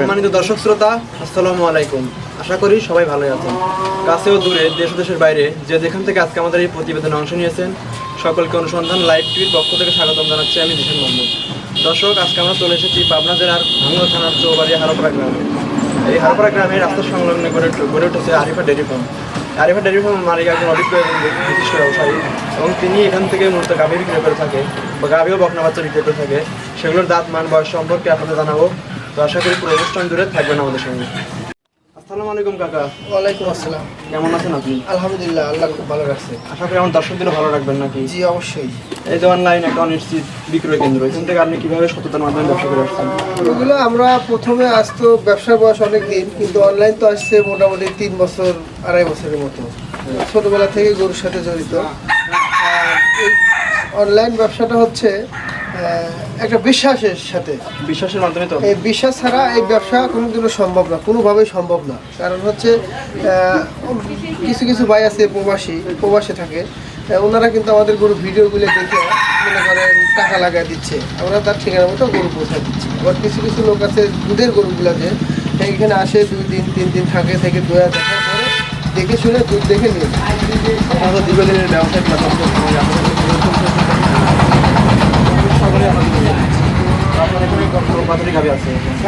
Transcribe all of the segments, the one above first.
সম্মানিত দর্শক শ্রোতা, আসসালামু আলাইকুম। আশা করি সবাই ভালোই আছেন। কাছে ও দূরে, দেশ দেশের বাইরে, যে যেখান থেকে আজকে আমাদের এই প্রতিবেদনে অংশ নিয়েছেন, সকলকে অনুসন্ধান, লাইভ টিভির পক্ষ থেকে স্বাগতম জানাচ্ছি আমি জিশান মোহাম্মদ দর্শক, আজকে আমরা চলে এসেছি পাবনা জেলার ভাঙ্গা থানার চৌবাড়ি হারোপাড়া গ্রামে। এই হারোপাড়া গ্রামে রাস্তা সংলগ্ন গড়ে গড়ে উঠেছে Arifa dairy farm. Arifa dairy farm মালিক একজন অভিজ্ঞ এবং বিশিষ্ট ব্যবসায়ী এবং তিনি এখান থেকে মূলত গাভী বিক্রি করে থাকে বা গাভী ও বকনা বাচ্চা বিক্রি করে থাকে। সেগুলোর দাঁত, মান, বয়স সম্পর্কে আপনাদের জানাব। তো আশা করি পুরো অনুষ্ঠান দূরে থাকবেন আমাদের সঙ্গে। আসসালামু আলাইকুম কাকা। ওয়ালাইকুম আসসালাম। কেমন আছেন আপনি? আলহামদুলিল্লাহ আল্লাহ খুব ভালো রাখছে। আশা করি আমার দর্শকদেরও ভালো রাখবেন নাকি? জি অবশ্যই। এই যে অনলাইন একটা অনিশ্চিত বিক্রয় কেন্দ্র এখান থেকে আপনি কীভাবে সততার মাধ্যমে ব্যবসা করে আসছেন? এগুলো আমরা প্রথমে আসতো ব্যবসার বয়স অনেক দিন কিন্তু অনলাইন তো আসছে মোটামুটি তিন বছর আড়াই বছরের মতো। ছোটবেলা থেকে গরুর সাথে জড়িত। আর এই অনলাইন ব্যবসাটা হচ্ছে একটা বিশ্বাসের সাথে। বিশ্বাসের মাধ্যমে তো। এই বিশ্বাস ছাড়া এই ব্যবসা কোনোদিনও সম্ভব না কোনোভাবেই সম্ভব না। কারণ হচ্ছে কিছু কিছু ভাই আছে প্রবাসী প্রবাসে থাকে। ওনারা কিন্তু আমাদের গরু ভিডিওগুলো দেখে মনে করেন টাকা লাগায় দিচ্ছে। আমরা তার ঠিকানা মতো গরু পৌঁছায় দিচ্ছি। আবার কিছু কিছু লোক আছে দুধের গরুগুলোতে এখানে আসে দুই দিন তিন দিন থাকে থেকে দোয়া দেখার পরে দেখে শুনে দুধ দেখে নিয়ে। দীর্ঘদিনের ব্যবসায় প্ল্যাটফর্ম সকলে আমাদের আপনার এখানে কত কতটি গাভি আছে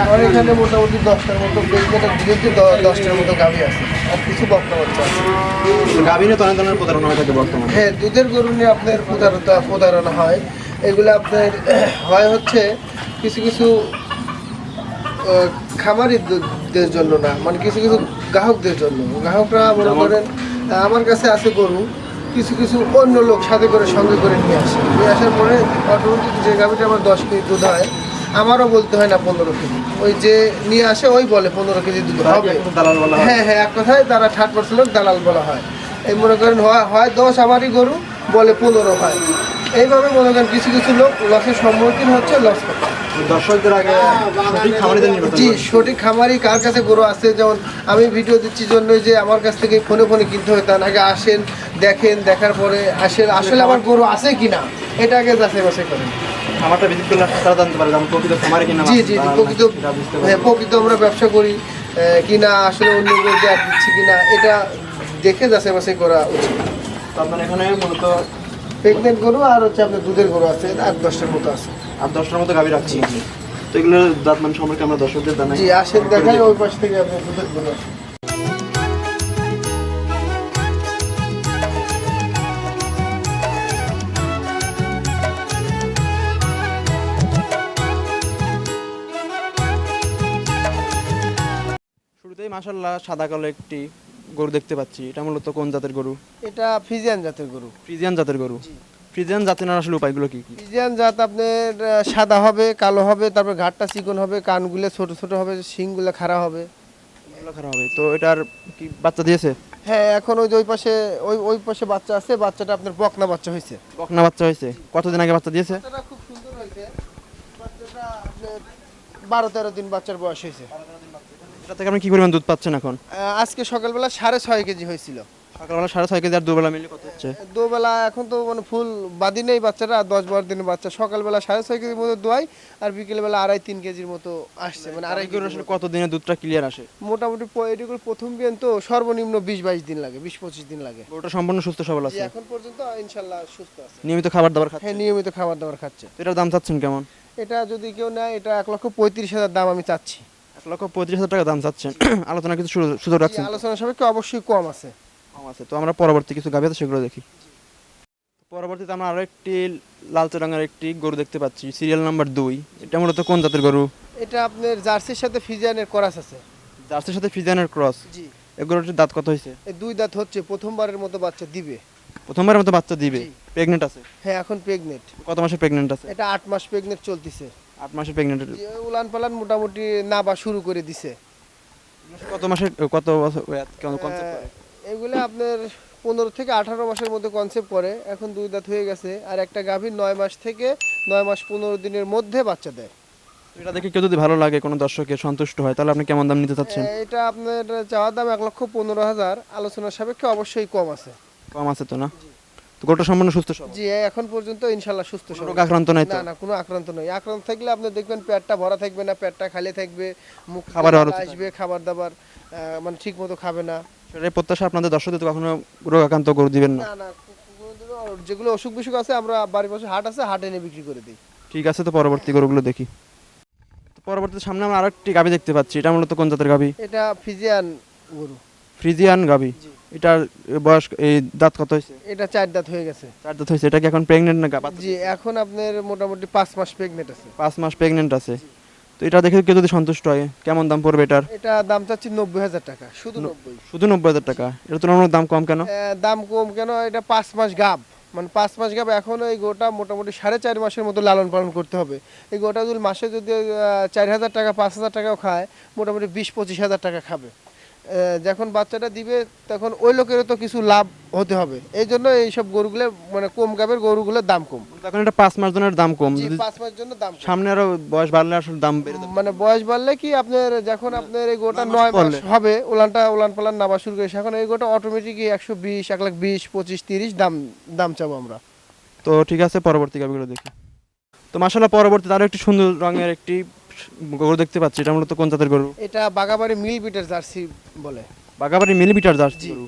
আমার এখানে মোটামুটি দশটার মতো দশটার মতো গাভি আছে। আর কিছু বক্তা বাচ্চা আছে। গাভি নিয়ে অনেক ধরনের প্রতারণা হয়ে থাকে বর্তমানে। হ্যাঁ দুধের গরু নিয়ে আপনার প্রতারণা প্রতারণা হয়। এগুলো আপনার হয় হচ্ছে কিছু কিছু খামারিদের জন্য না মানে কিছু কিছু গ্রাহকদের জন্য। গ্রাহকরা মনে করেন আমার কাছে আছে গরু। কিছু কিছু অন্য লোক সাথে করে সঙ্গে করে নিয়ে আসে। নিয়ে আসার পরে অটোমেটিক যে গাভিটা আমার দশ কেজি দুধ হয় আমারও বলতে হয় না পনেরো কেজি। ওই যে নিয়ে আসে ওই বলে পনেরো কেজি দুধ হবে। দালাল বলা হ্যাঁ। হ্যাঁ এক কথায় তারা থার্ড পার্সেন্ট দালাল বলা হয়। এই মনে করেন হয় দশ আমারই গরু বলে পনেরো হয়। এইভাবে মনে করেন কিছু কিছু লোক লসের সম্মুখীন হচ্ছে লস করতে দর্শকদের আগে সঠিক খামারিদের নির্বাচন জি সঠিক খামারি কার কাছে গরু আছে? যেমন আমি ভিডিও দিচ্ছি জন্যই যে আমার কাছ থেকে ফোনে ফোনে কিনতে হয় তা না আগে আসেন দেখেন দেখার পরে আসেন আসলে আমার গরু আছে কিনা? এটা আগে যাচাই বাছাই করেন। খামারটা ভিজিট করলে তারা জানতে পারে যে প্রকৃত খামারে কিনা জি জি জি, প্রকৃত হ্যাঁ প্রকৃত আমরা ব্যবসা করি কিনা আসলে অন্য গরু দেওয়ার দিচ্ছি কিনা এটা দেখে যাচাই বাছাই করা উচিত। তো আপনার এখানে মূলত প্রেগনেন্ট গরু আর হচ্ছে আপনার দুধের গরু আছে আট দশটার মতো আছে। আট দশটার মতো গাভি রাখছি। তো এগুলোর দাঁত মান সম্পর্কে আমরা দর্শকদের জানাই। জি আসেন দেখাই ওই পাশ থেকে দুধের শুরুতেই মাশাল্লাহ সাদা কালো একটি গরু দেখতে পাচ্ছি। এটা মূলত কোন জাতের গরু? এটা ফিজিয়ান জাতের গরু। ফ্রিজিয়ান জাতের গরু। ফ্রিজিয়ান জাতের আসলে উপায়গুলো কি কি? ফিজিয়ান জাত আপনার সাদা হবে কালো হবে তারপর ঘাটটা চিকন হবে কানগুলো ছোট ছোট হবে শিংগুলো খাড়া হবে। খারাপ হবে। তো এটার কি বাচ্চা দিয়েছে? হ্যাঁ এখন ওই যে ওই পাশে ওই ওই পাশে বাচ্চা আছে বাচ্চাটা আপনার বকনা বাচ্চা হয়েছে। বকনা বাচ্চা হয়েছে। কতদিন আগে বাচ্চা দিয়েছে? খুব সুন্দর হয়েছে। বাচ্চাটা বারো তেরো দিন বাচ্চার বয়স হয়েছে। এটা থেকে আপনি কি পরিমাণ দুধ পাচ্ছেন এখন? আজকে সকালবেলা সাড়ে ছয় কেজি হয়েছিল। সকালবেলা সাড়ে ছয় কেজি আর দুবেলা মিলে কত হচ্ছে? দুবেলা এখন তো মানে ফুল বাদি নেই বাচ্চাটা আর দশ বারো দিনের বাচ্চা। সকালবেলা সাড়ে ছয় কেজির মতো দোয়াই আর বিকেলবেলা আড়াই তিন কেজির মতো আসছে। মানে আড়াই আড়াই গরু আসলে কত দিনে দুধটা ক্লিয়ার আসে? মোটামুটি এটুকুর প্রথম বিয়ান তো সর্বনিম্ন বিশ বাইশ দিন লাগে বিশ পঁচিশ দিন লাগে। গরুটা সম্পূর্ণ সুস্থ সবল আছে? এখন পর্যন্ত ইনশাল্লাহ সুস্থ আছে। নিয়মিত খাবার দাবার খাচ্ছে? হ্যাঁ নিয়মিত খাবার দাবার খাচ্ছে। এটার দাম চাচ্ছেন কেমন? এটা যদি কেউ নেয় এটা এক লক্ষ পঁয়ত্রিশ হাজার দাম আমি চাচ্ছি। এক লক্ষ পঁয়ত্রিশ হাজার টাকা দাম চাচ্ছেন। আলোচনা কিছু সুযোগ- রাখছেন? আলোচনা সাপেক্ষে অবশ্যই কম আছে। আছে। তো আমরা পরবর্তী কিছু গাভি আছে সেগুলো দেখি। পরবর্তীতে আমরা আরও একটি লালচে রঙের একটি গরু দেখতে পাচ্ছি সিরিয়াল নাম্বার দুই। এটা মূলত কোন জাতের গরু? এটা আপনার জার্সির সাথে ফিজিয়ানের করাস আছে। জার্সির সাথে ফিজানের ক্রস? জি। এই গরুটির দাঁত কত হয়েছে? এই দুই দাঁত হচ্ছে প্রথমবারের মতো বাচ্চা দিবে। প্রথমবারের মতো বাচ্চা দিবে। প্রেগনেন্ট আছে? হ্যাঁ এখন প্রেগনেন্ট কত মাসে প্রেগনেন্ট আছে? এটা আট মাস প্রেগনেন্ট চলতেছে। আট মাসে প্রেগনেন্ট উলান পালান মোটামুটি নাবা শুরু করে দিছে। কত মাসে কত বছর করে এগুলো আপনার পনেরো থেকে আঠারো মাসের মধ্যে কনসেপ্ট করে। এখন দুই দাঁত হয়ে গেছে। আর একটা গাভীর নয় মাস থেকে নয় মাস পনেরো দিনের মধ্যে বাচ্চা দেয়। এটা দেখে কেউ যদি ভালো লাগে কোনো দর্শকের সন্তুষ্ট হয় তাহলে আপনি কেমন দাম নিতে চাচ্ছেন? এটা আপনার চাওয়ার দাম এক লক্ষ পনেরো হাজার। আলোচনার সাপেক্ষে অবশ্যই কম আছে। কম আছে তো না? তো তো সম্পূর্ণ সুস্থ জি এখন পর্যন্ত ইনশাল্লাহ সুস্থ রোগ আক্রান্ত নাই তো? না না কোনো আক্রান্ত নয় আক্রান্ত থাকলে আপনি দেখবেন পেটটা ভরা থাকবে না পেটটা খালি থাকবে মুখ খাবার আসবে খাবার দাবার মানে ঠিক মতো খাবে না। সেটাই প্রত্যাশা আপনাদের দর্শকদের তো কখনো রোগ আক্রান্ত গরু দিবেন না? না না যেগুলো অসুখ বিসুখ আছে আমরা বাড়ির পাশে হাট আছে হাটে এনে বিক্রি করে দিই। ঠিক আছে তো পরবর্তী গরুগুলো দেখি। তো পরবর্তীতে সামনে আমরা আরেকটি গাভি দেখতে পাচ্ছি। এটা মূলত কোন জাতের গাভি? এটা ফিজিয়ান গরু। ফ্রিজিয়ান গাভি। জি। এটার বয়স এই দাঁত কত হয়েছে? এটা চার দাঁত হয়ে গেছে। চার দাঁত হয়েছে। এটা কি এখন প্রেগনেন্ট না জি এখন আপনার মোটামুটি পাঁচ মাস প্রেগনেন্ট আছে। পাঁচ মাস প্রেগনেন্ট আছে। তো এটা দেখে কেউ যদি সন্তুষ্ট হয় কেমন দাম পড়বে এটার? এটা দাম চাচ্ছি নব্বই হাজার টাকা শুধু নব্বই। শুধু নব্বই হাজার টাকা। এটা তুলনামূলক দাম কম কেন? দাম কম কেন? এটা পাঁচ মাস গাব মানে পাঁচ মাস গাব এখন এই গোটা মোটামুটি সাড়ে চার মাসের মতো লালন পালন করতে হবে। এই গোটা যদি মাসে যদি চার হাজার টাকা পাঁচ হাজার টাকাও খায় মোটামুটি বিশ পঁচিশ হাজার টাকা খাবে। যখন বাচ্চাটা দিবে তখন ওই লোকেরও তো কিছু লাভ হতে হবে। এই জন্য এইসব গরুগুলো মানে কম গাবের গরুগুলোর দাম কম। এখন এটা পাঁচ মাস জনের দাম কম। পাঁচ মাসের জন্য দাম সামনে আরও বয়স বাড়লে আসলে দাম বেড়ে যাবে। মানে বয়স বাড়লে কি আপনার যখন আপনার এই গোটা নয় মাস মাস। হবে উলানটা উলান পালান নামা শুরু করে এখন এই গোটা অটোমেটিক একশো বিশ এক লাখ বিশ পঁচিশ তিরিশ দাম দাম চাবো আমরা। তো ঠিক আছে পরবর্তী গাভিগুলো দেখি। তো মাসাল্লাহ পরবর্তীতে আরও একটি সুন্দর রঙের একটি গরু দেখতে পাচ্ছি এটা মূলত কোন জাতের গরু? এটা বাগাবাড়ি মিল বিটার জার্সি বলে। বাগাবাড়ি মিলিমিটার জার্সি গরু।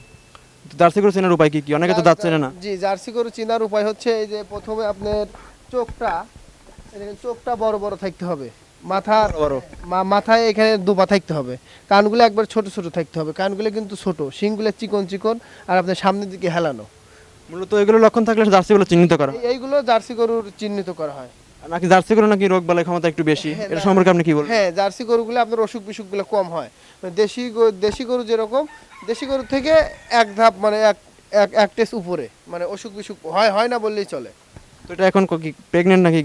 জার্সি গরু চেনার উপায় কি কি? অনেকে তো দাঁত চেনে না। জি জার্সি গরু চেনার উপায় হচ্ছে এই যে প্রথমে আপনার চোখটা চোখটা বড় বড় থাকতে হবে। মাথার বড় মাথায় এখানে দুপা থাকতে হবে। কানগুলো একবার ছোট ছোট থাকতে হবে। কানগুলো কিন্তু ছোট শিংগুলো চিকন চিকন আর আপনার সামনের দিকে হেলানো। মূলত এগুলো লক্ষণ থাকলে জার্সিগুলো চিহ্নিত করা। এইগুলো জার্সি গরুর চিহ্নিত করা হয়। নাকি জার্সি গরু নাকি রোগ বালাই ক্ষমতা একটু বেশি? হ্যাঁ, এটা সম্পর্কে আপনি কি বলবেন? হ্যাঁ জার্সি গরুগুলো আপনার অসুখ বিসুখগুলো কম হয়। মানে দেশি দেশি গরু যেরকম দেশি গরু থেকে এক ধাপ মানে এক এক এক টেস উপরে মানে অসুখ বিসুখ হয় হয় না বললেই চলে। তো এটা এখন কি প্রেগনেন্ট নাকি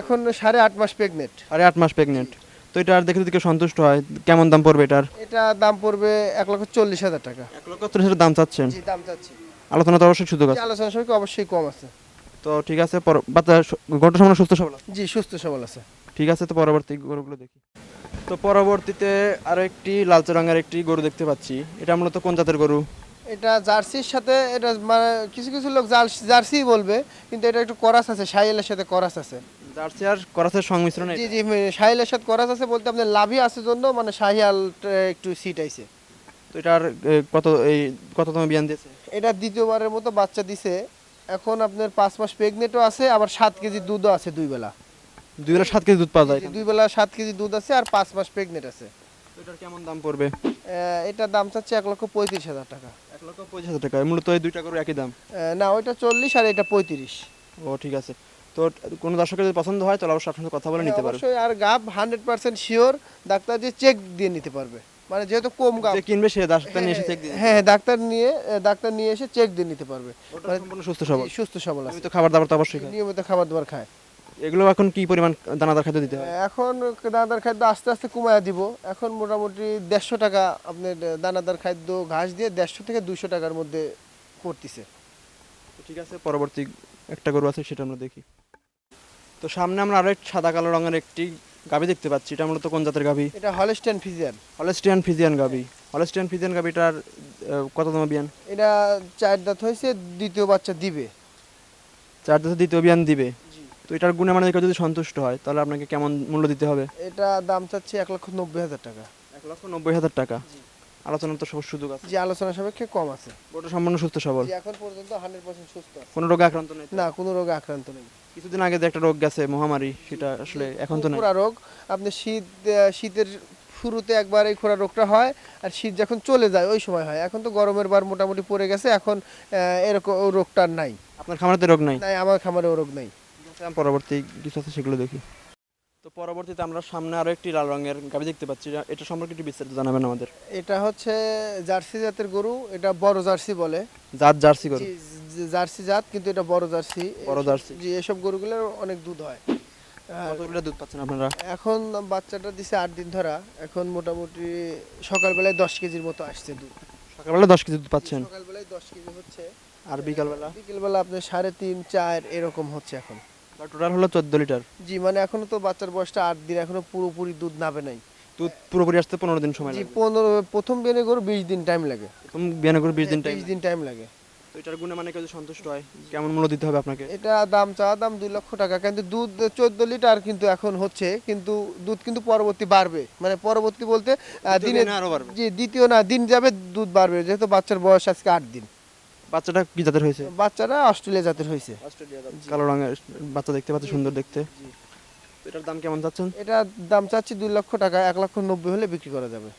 এখন সাড়ে আট মাস প্রেগনেন্ট আরে আট মাস প্রেগনেন্ট তো এটা আর দেখে যদি কেউ সন্তুষ্ট হয় কেমন দাম পড়বে এটার? এটা দাম পড়বে এক লক্ষ চল্লিশ হাজার টাকা। এক লক্ষ ত্রিশ হাজার দাম চাচ্ছেন? দাম চাচ্ছি। আলোচনা তো অবশ্যই সুযোগ আছে। আলোচনা সবাইকে অবশ্যই কম আছে। তো ঠিক আছে বাচ্চা গরুটা সামনে সুস্থ সবল জি সুস্থ সবল আছে। ঠিক আছে তো পরবর্তী গরুগুলো দেখি। তো পরবর্তীতে আরও একটি লালচে রঙের একটি গরু দেখতে পাচ্ছি। এটা মূলত কোন জাতের গরু? এটা জার্সির সাথে এটা মানে কিছু কিছু লোক জার্সি বলবে কিন্তু এটা একটু করাস আছে সাইলের সাথে করাস আছে। জার্সি আর করাসের সংমিশ্রণ জি জি সাহিলের সাথে করাস আছে বলতে আপনার লাভই আছে জন্য মানে শাহিয়াল একটু সিট আইছে। তো এটার কত এই কততম বিয়ান দিয়েছে? এটা দ্বিতীয়বারের মতো বাচ্চা দিছে। এখন আপনার পাঁচ মাস প্রেগনেন্টও আছে আবার সাত কেজি দুধও আছে দুই বেলা। দুই বেলা সাত কেজি দুধ পাওয়া যায়। দুই বেলা সাত কেজি দুধ আছে আর পাঁচ মাস প্রেগনেন্ট আছে। এটার কেমন দাম পড়বে? এটার দাম চাচ্ছে এক লক্ষ পঁয়ত্রিশ হাজার টাকা। এক লক্ষ পঁচিশ হাজার টাকা। মূলত এই দুইটা গরু একই দাম? না ওইটা চল্লিশ আর এটা পঁয়ত্রিশ। ও ঠিক আছে। তো কোনো দর্শকের যদি পছন্দ হয় তাহলে অবশ্যই আপনার কথা বলে নিতে পারবে। অবশ্যই আর গাব হান্ড্রেড পার্সেন্ট শিওর ডাক্তার যে চেক দিয়ে নিতে পারবে। মানে যেহেতু কম গাব কিনবে সে ডাক্তার নিয়ে এসে চেক হ্যাঁ হ্যাঁ, ডাক্তার নিয়ে ডাক্তার নিয়ে এসে চেক দিয়ে নিতে পারবে। ওটা সম্পূর্ণ সুস্থ সবল। সুস্থ সবল আছে। তো খাবার দাবার তো অবশ্যই নিয়মিত খাবার দাবার খায়। এগুলো এখন কি পরিমাণ দানাদার খাদ্য দিতে হয়? এখন দানাদার খাদ্য আস্তে আস্তে কমায় দিব। এখন মোটামুটি দেড়শো টাকা আপনার দানাদার খাদ্য ঘাস দিয়ে দেড়শো থেকে দুশো টাকার মধ্যে তো ঠিক আছে পরবর্তী একটা গরু আছে সেটা আমরা দেখি। তো সামনে আমরা আরও একটি সাদা কালো রঙের একটি গাভি দেখতে পাচ্ছি এটা মূলত কোন জাতের গাভী এটা হলস্টেন ফিজিয়ান। হলেস্টিয়ান ফিজিয়ান গাভী হলেস্টিয়ান ফিজিয়ান গাভিটার কত কততম বিয়ান? এটা চার দাঁত হয়েছে দ্বিতীয় বাচ্চা দিবে। চার দাঁতে দ্বিতীয় বিয়ান দিবে? জি। তো এটার গুণে মানে যদি সন্তুষ্ট হয় তাহলে আপনাকে কেমন মূল্য দিতে হবে? এটা দাম চাচ্ছে এক লক্ষ নব্বই হাজার টাকা। এক লক্ষ নব্বই হাজার টাকা। আলোচনার তো সব সুযোগ আছে। যে আলোচনা সাপেক্ষে কম আছে। ওটা সম্পূর্ণ সুস্থ সবল। এখন পর্যন্ত হান্ড্রেড পার্সেন্ট সুস্থ আছে। কোনো রোগে আক্রান্ত নেই না কোনো রোগে আক্রান্ত নেই। কিছুদিন আগে যে একটা রোগ গেছে মহামারী সেটা আসলে এখন তো নেই। খুরা রোগ। আপনি শীত আহ, শীতের শুরুতে একবার এই খোরা রোগটা হয় আর শীত যখন চলে যায় ওই সময় হয়। এখন তো গরমের বার মোটামুটি পড়ে গেছে এখন আহ, এরকম ও রোগটা আর নাই। আপনার খামারেতে রোগ নাই? নাই আমার খামারে ও রোগ নাই। পরবর্তী কিছু আছে সেগুলো দেখি। তো পরবর্তীতে আমরা সামনে আরও একটি লাল রঙের গাভি দেখতে পাচ্ছি। এটা- সম্পর্কে একটু বিস্তারিত জানাবেন আমাদের। এটা হচ্ছে জার্সি জাতের গরু এটা বড় জার্সি বলে। জাত জার্সি গরু। জার্সি জাত কিন্তু এটা বড় জার্সি। বড় জার্সি। জি এসব গরুগুলোর অনেক দুধ হয়। কতগুলো দুধ পাচ্ছেন আপনারা? এখন বাচ্চাটা দিছে আট দিন ধরা। এখন মোটামুটি সকালবেলায় দশ কেজির মতো আসছে দুধ। সকালবেলা দশ কেজি দুধ পাচ্ছেন? সকালবেলায় দশ কেজি হচ্ছে। আর বিকালবেলা? বিকেলবেলা আপনার সাড়ে তিন চার এরকম হচ্ছে এখন। টোটাল হলো চোদ্দ লিটার। জি মানে এখনও তো বাচ্চার বয়সটা আট দিন এখনও পুরোপুরি দুধ নাবে নাই। দুধ পুরোপুরি আসতে পনেরো দিন সময় জি লাগে। পনেরো প্রথম বেনে গরু বিশ দিন টাইম লাগে। প্রথম বিয়ানে করে বিশ দিন টাইম বিশ দিন টাইম লাগে। তো এটার গুণে মানে কেউ সন্তুষ্ট হয় কেমন মূল্য দিতে হবে আপনাকে? এটা দাম চাওয়া দাম দুই লক্ষ টাকা কিন্তু দুধ চোদ্দ লিটার কিন্তু এখন হচ্ছে কিন্তু দুধ কিন্তু পরবর্তী বাড়বে। মানে পরবর্তী বলতে দিনে দিনে আরও বাড়বে। জি দ্বিতীয় না দিন যাবে দুধ বাড়বে যেহেতু বাচ্চার বয়স আজকে আট দিন। বাচ্চাটা কি জাতের হয়েছে? বাচ্চারা অস্ট্রেলিয়া জাতের হয়েছে। কালো রঙের বাচ্চা দেখতে পাচ্ছি সুন্দর দেখতে। এটার দাম কেমন চাচ্ছেন? দাম চাচ্ছি দুই লক্ষ টাকা এক লক্ষ নব্বই হলে বিক্রি করা যাবে।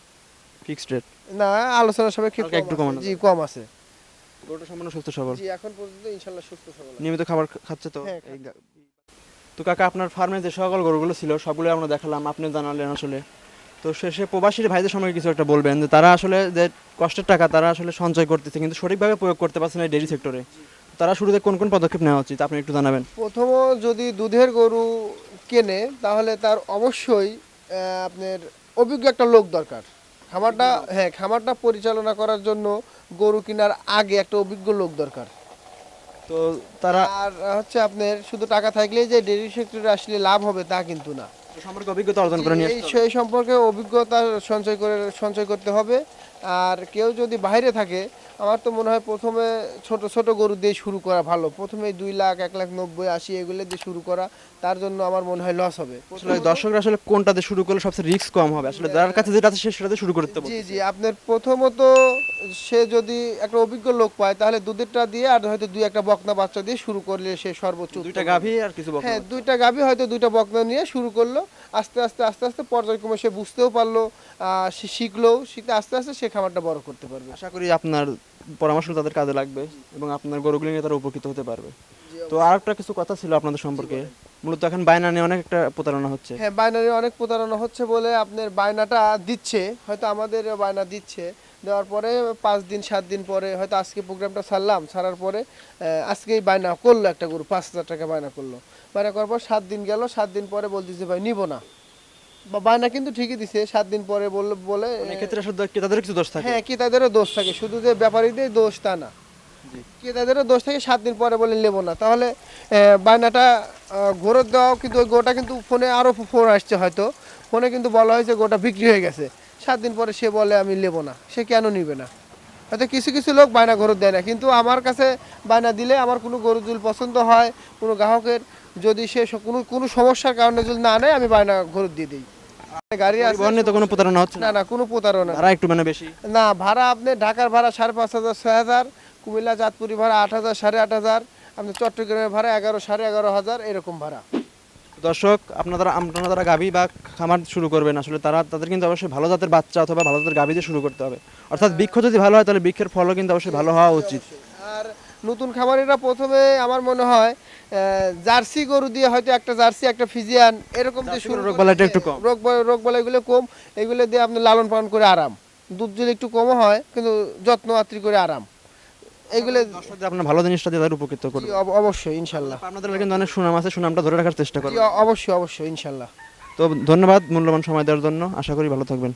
Fixed rate? না আলোচনা সাপেক্ষে কম একটু আছে। জি কম আছে। গরুটা সম্পূর্ণ সুস্থ সবল। জি এখন পর্যন্ত ইনশাল্লাহ সুস্থ সবল নিয়মিত খাবার খাচ্ছে তো? হ্যাঁ, তো কাকা আপনার ফার্মে যে সকল গরুগুলো ছিল সবগুলো আমরা দেখালাম আপনি জানালেন আসলে। তো শেষে প্রবাসীর ভাইদের সময় কিছু একটা বলবেন যে তারা আসলে যে কষ্টের টাকা তারা আসলে সঞ্চয় করতেছে কিন্তু সঠিকভাবে প্রয়োগ করতে পারছে না ডেয়ারি সেক্টরে তারা শুরুতে কোন কোন পদক্ষেপ নেওয়া উচিত আপনি একটু জানাবেন? প্রথম যদি দুধের গরু কেনে তাহলে তার অবশ্যই আপনার অভিজ্ঞ একটা লোক দরকার। খামারটা হ্যাঁ খামারটা পরিচালনা করার জন্য গরু কেনার আগে একটা অভিজ্ঞ লোক দরকার। তো তারা আর হচ্ছে আপনার শুধু টাকা থাকলেই যে ডেইরি সেক্টরে আসলে লাভ হবে তা কিন্তু না। সম্পর্কে অভিজ্ঞতা অর্জন করে নিয়ে এই সেই সম্পর্কে অভিজ্ঞতা সঞ্চয় করে সঞ্চয় করতে হবে। আর কেউ যদি বাইরে থাকে আমার তো মনে হয় প্রথমে ছোট ছোট গরু দিয়ে শুরু করা ভালো। প্রথমে দুই লাখ এক লাখ নব্বই আশি এগুলো দিয়ে শুরু করা তার জন্য আমার মনে হয় লস হবে। আসলে দর্শকরা আসলে কোনটাতে শুরু করলে সবচেয়ে রিস্ক কম হবে? আসলে যার কাছে যেটা আছে সে সেটাতে শুরু করতে জি জি আপনার প্রথমত সে যদি একটা অভিজ্ঞ লোক পায় তাহলে দুধেরটা দিয়ে আর হয়তো দুই একটা বকনা বাচ্চা দিয়ে শুরু করলে সে সর্বোচ্চ দুইটা গাভী আর কিছু বকনা হ্যাঁ দুইটা গাভী হয়তো দুইটা বকনা নিয়ে শুরু করল। আস্তে আস্তে আস্তে আস্তে পর্যায়ক্রমে সে বুঝতেও পারল শিখলো শিখতে আস্তে আস্তে সে খামারটা বড় করতে পারবে। আশা করি আপনার পরামর্শ তাদের কাজে লাগবে এবং আপনার গরুগুলি নিয়ে তারা উপকৃত হতে পারবে। তো আর একটা কিছু কথা ছিল আপনাদের সম্পর্কে। মূলত এখন বায়না নিয়ে অনেক একটা প্রতারণা হচ্ছে। হ্যাঁ বায়না নিয়ে অনেক প্রতারণা হচ্ছে বলে আপনার বায়নাটা দিচ্ছে হয়তো আমাদের বায়না দিচ্ছে। দেওয়ার পরে পাঁচ দিন সাত দিন পরে হয়তো আজকে প্রোগ্রামটা ছাড়লাম ছাড়ার পরে আজকেই বায়না করল একটা গরু পাঁচ হাজার টাকা বায়না করল। বায়না করার পর সাত দিন গেল সাত দিন পরে বলতেছে ভাই নিব না। বায়না কিন্তু ঠিকই দিছে সাত দিন পরে বলল বলে এক্ষেত্রে আসলে ক্রেতাদের কিছু দোষ থাকে? হ্যাঁ ক্রেতাদেরও দোষ থাকে শুধু যে ব্যাপারীদের দোষ তা না। ক্রেতাদেরও দোষ থাকে সাত দিন পরে বলে নেব না। তাহলে বায়নাটা ঘোরত দেওয়াও কিন্তু ওই গোটা কিন্তু ফোনে আরও ফোন আসছে হয়তো। ফোনে কিন্তু বলা হয়েছে গোটা বিক্রি হয়ে গেছে। সাত দিন পরে সে বলে আমি নেব না। সে কেন নিবে না? হয়তো কিছু কিছু লোক বায়না ঘরত দেয় না। কিন্তু আমার কাছে বায়না দিলে আমার কোনো গরু যদি পছন্দ হয় কোনো গ্রাহকের যদি সে কোনো কোনো সমস্যার কারণে যদি না নেয় আমি বায়না ঘরত দিয়ে দিই। গাড়ি তো কোনো প্রতারণা হচ্ছে না? না কোনো প্রতারণা তারা একটু মানে বেশি? না ভাড়া আপনি ঢাকার ভাড়া সাড়ে পাঁচ হাজার ছয় হাজার কুমিল্লা চাঁদপুরি ভাড়া আট হাজার সাড়ে আট হাজার আপনি চট্টগ্রামের ভাড়া এগারো সাড়ে এগারো হাজার এরকম ভাড়া। দর্শক আপনারা আপনারা যারা গাভী বা খামার শুরু করবেন আসলে তারা তাদের কিন্তু অবশ্যই ভালো জাতের বাচ্চা অথবা ভালো জাতের গাভী দিয়ে শুরু করতে হবে। অর্থাৎ বৃক্ষ যদি ভালো হয় তাহলে বৃক্ষের ফলও কিন্তু অবশ্যই ভালো হওয়া উচিত। নতুন খামারিরা প্রথমে আমার মনে হয় জার্সি গরু দিয়ে হয়তো একটা জার্সি একটা ফিজিয়ান এরকম দিয়ে শুরু গরুর রোগ করে বালাইটা একটু কম। রোগ বালাই- রোগ বালাইগুলো কম এগুলো দিয়ে আপনি লালন পালন করে আরাম। দুধ যদি একটু কমও হয় কিন্তু যত্ন আত্রি করে আরাম। এগুলো আপনার ভালো জিনিসটা দিয়ে তাদের উপকৃত করবে অব- অবশ্যই ইনশাল্লাহ। আপনাদের কিন্তু অনেক সুনাম আছে সুনামটা ধরে রাখার চেষ্টা করবেন। অবশ্যই অবশ্যই ইনশাল্লাহ। তো ধন্যবাদ মূল্যবান সময় দেওয়ার জন্য। আশা করি ভালো থাকবেন।